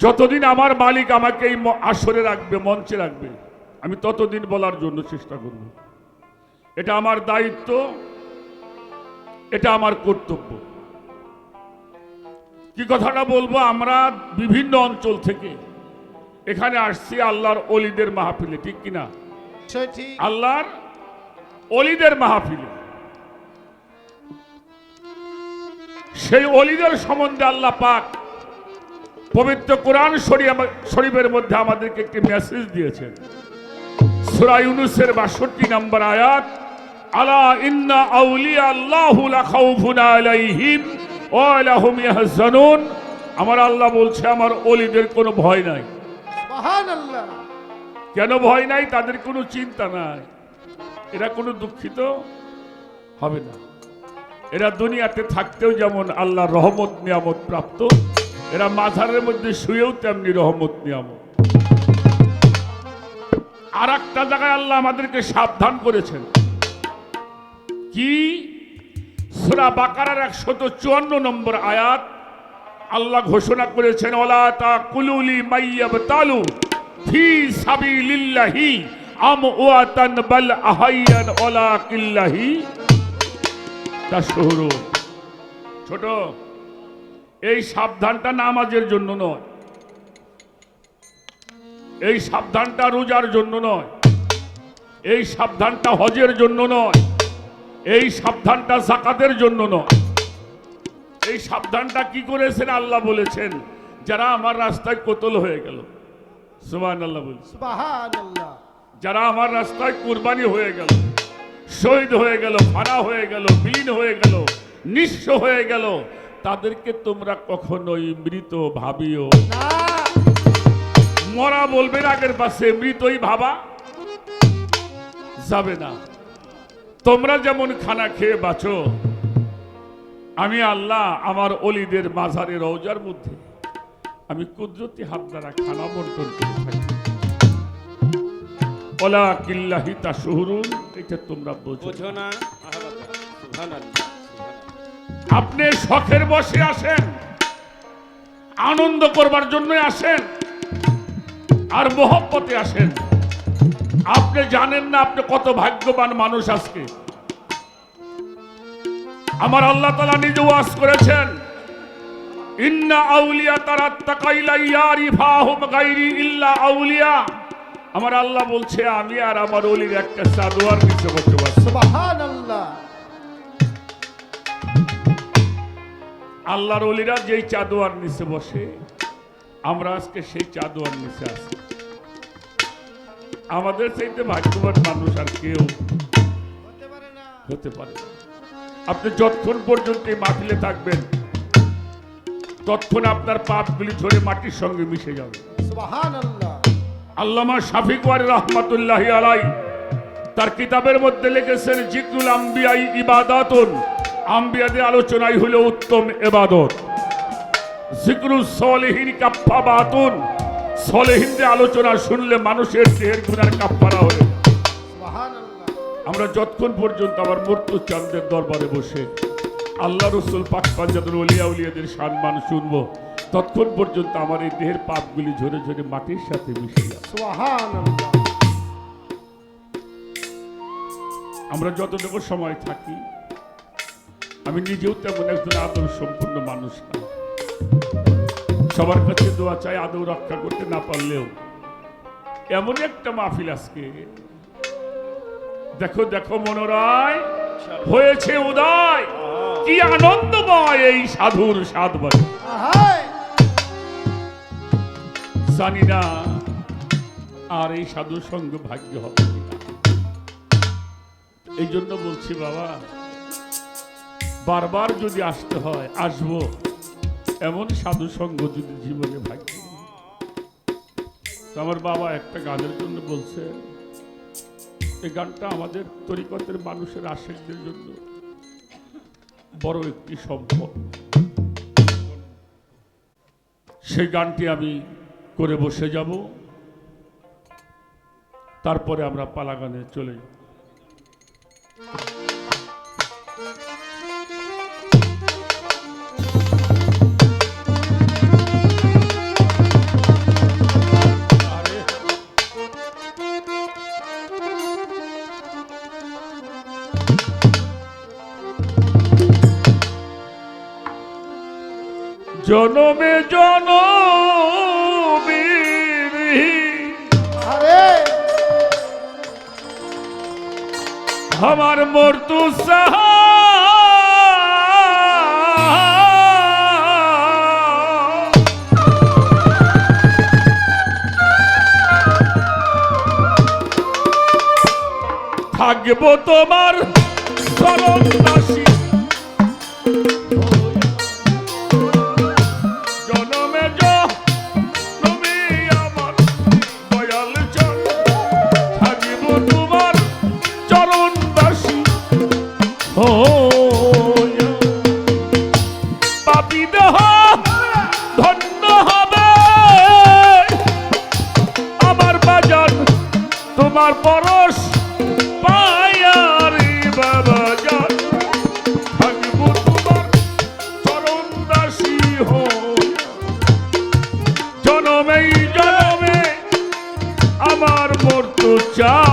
যতদিন আমার মালিক আমাকে এই আসরে রাখবে মঞ্চে রাখবে আমি ততদিন বলার জন্য চেষ্টা করব। এটা আমার দায়িত্ব এটা আমার কর্তব্য। কি কথাটা বলব? আমরা বিভিন্ন অঞ্চল থেকে এখানে আসছি আল্লাহর অলিদের মাহফিলে ঠিক কিনা আল্লাহর অলিদের মাহফিলে। সেই অলিদের সম্বন্ধে আল্লাহ পাক পবিত্র কোরআন শরী- শরীফের মধ্যে আমাদেরকে একটি মেসেজ দিয়েছেন। সূরা ইউনুসের বাষট্টি নম্বর আয়াত আলা ইন্না আউলিয়া আল্লাহু লা খাউফুন আলাইহিম ওয়া লা হুম ইয়াহজানুন। আমার আল্লাহ বলছে আমার অলিদের কোনো ভয় নাই। মহান আল্লাহ কেন ভয় নাই? তাদের কোনো চিন্তা নাই। এরা কোনো দুঃখিত হবে না। এরা দুনিয়াতে থাকতেও যেমন আল্লাহর রহমত নিয়ামত প্রাপ্ত এরা মাঝারের মধ্যে শুয়েও তেমনি রহমত নিয়ামত। আর একটা জায়গায় আল্লাহ আমাদেরকে সাবধান করেছেন। কি? সুরা বাকারার একশত চুয়ান্ন নম্বর আয়াত আল্লাহ ঘোষণা করেছেন তা কুলুলি মাইয়াব আম আহাইয়ান কিল্লাহি ছোট এই সাবধানটা নামাজের জন্য নয়। এই সাবধানটা রোজার জন্য নয়। এই সাবধানটা হজের জন্য নয়। এই সাবধানটা জাকাতের জন্য নয়। এই সাবধানটা কি করেছেন আল্লাহ বলেছেন যারা আমার রাস্তায় কোতল হয়ে গেল। সুবান আল্লাহ বলছে যারা আমার রাস্তায় কুরবানি হয়ে গেল শহীদ হয়ে গেল ফানা হয়ে গেল বিলীন হয়ে গেল নিঃস্ব হয়ে গেল তাদেরকে তোমরা কখনোই মৃত ভাবিও। না। মরা বলবেন আগের পাশে মৃতই ভাবা যাবে না। তোমরা যেমন খানা খেয়ে বাঁচো আমি আল্লাহ আমার অলিদের মাঝারে রওজার মধ্যে আমি কুদরতি হাত দ্বারা খানা বন্টন করে থাকি। ওলা কিল্লাহি তা শুহুরুন এটা তোমরা বোঝো। বোঝো না। আহাবাতা, সুবহানাল্লাহ, সুবহানাল্লাহ। আপনি শখের বসে আসেন। আনন্দ করবার জন্য আসেন। আর মোহব্বতে আসেন। আপনি জানেন না আপনি কত ভাগ্যবান মানুষ আজকে। আমার আল্লাহ তালা নিজে ওয়াজ করেছেন আমার আল্লাহ বলছে, আমি আর আমার অলির একটা চাদোয়ার নিচে বসে আছি। আল্লাহর অলিরা যেই চাদোয়ার নিচে বসে আমরা আজকে সেই চাদোয়ার নিচে আছি। আমাদের চাইতে ভাগ্যবান মানুষ আর কেউ হতে পারে। আপনি যতক্ষণ পর্যন্ত এই মাহফিলে থাকবেন ততক্ষণ আপনার পাপগুলি ধরে মাটির সঙ্গে মিশে যাবে। আল্লামা শাফিক ওয়ারি রহমাতুল্লাহি আলাই তার কিতাবের মধ্যে লিখেছেন জিকরুল আম্বিয়াই ইবাদাতুন। আম্বিয়াদের আলোচনাই হলো উত্তম ইবাদত জিকরুল সলেহিন কাপ্পাবাতুন সলেহিনদের আলোচনা শুনলে মানুষের দেহের গুনার কাপ্পারা আল্লাহ আমরা যতক্ষণ পর্যন্ত আমার মূর্ত চাঁদের দরবারে বসে আল্লাহ রসুল পাক পাঞ্জাবের অলিয়া উলিয়াদের সম্মান শুনব ততক্ষণ পর্যন্ত আমার এই দেহের পাপগুলি ঝরে ঝরে মাটির সাথে মিশে আমরা যতটুকু সময় থাকি আমি নিজেও তেমন একজন আদৌ সম্পূর্ণ মানুষ সবার কাছে দোয়া চাই আদৌ রক্ষা করতে না পারলেও এমন একটা মাহফিল আজকে। দেখো দেখো মনোরায়, হয়েছে উদয়। কি আনন্দময় এই সাধুর সাধ জানি না আর এই সাধুর সঙ্গে ভাগ্য হবে এই জন্য বলছি, বাবা বারবার যদি আসতে হয়, আসব। এমন সাধু সঙ্গ যদি জীবনে ভাগ্য। আমার বাবা একটা গানের জন্য বলছে এই গানটা আমাদের তরিকতের মানুষের আশেকদের জন্য বড় একটি সম্পদ। সেই গানটি আমি করে বসে যাব। তারপরে আমরা পালাগানে চলে যাব। জনমে আরে। আমার মর্তু থাকব তোমার চরণ মর্তু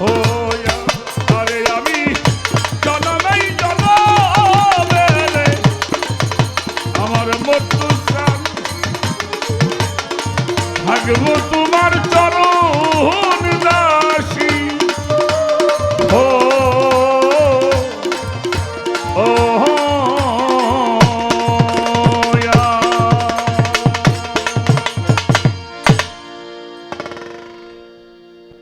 Oh.